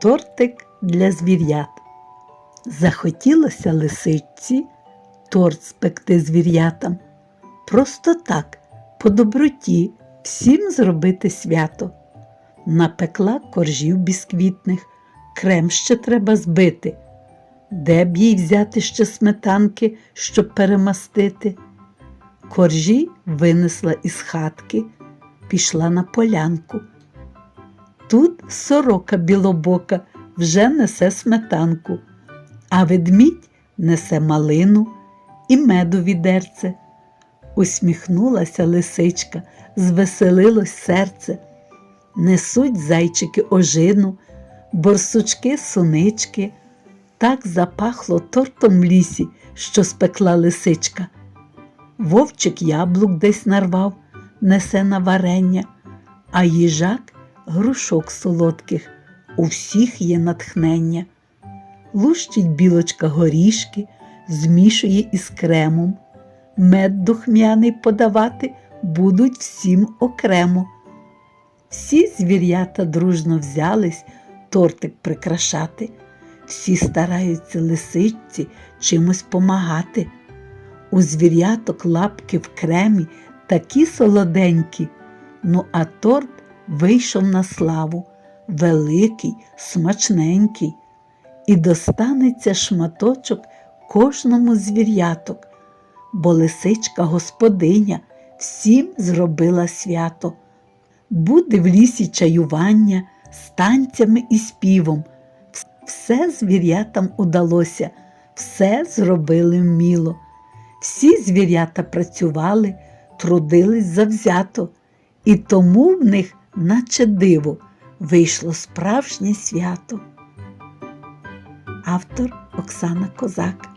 Тортик для звірят. Захотілося лисичці торт спекти звірятам. Просто так, по доброті, всім зробити свято. Напекла коржів бісквітних, крем ще треба збити. Де б їй взяти ще сметанки, щоб перемастити? Коржі винесла із хатки, пішла на полянку. Тут сорока білобока вже несе сметанку, а ведмідь несе малину і меду відерце. Усміхнулася лисичка, звеселилось серце. Несуть зайчики ожину, борсучки сунички. Так запахло тортом в лісі, що спекла лисичка. Вовчик яблук десь нарвав, несе на варення, а їжак грушок солодких, у всіх є натхнення. Лущить білочка горішки, змішує із кремом. Мед духмяний подавати будуть всім окремо. Всі звірята дружно взялись тортик прикрашати, всі стараються лисичці чимось помагати. У звіряток лапки в кремі такі солоденькі, ну а торт вийшов на славу, великий, смачненький, і достанеться шматочок кожному звіряток, бо лисичка господиня всім зробила свято. Буде в лісі чаювання з танцями і співом. Все звірятам удалося, все зробили вміло. Всі звірята працювали, трудились завзято, і тому в них, наче диво, вийшло справжнє свято. Автор Оксана Козак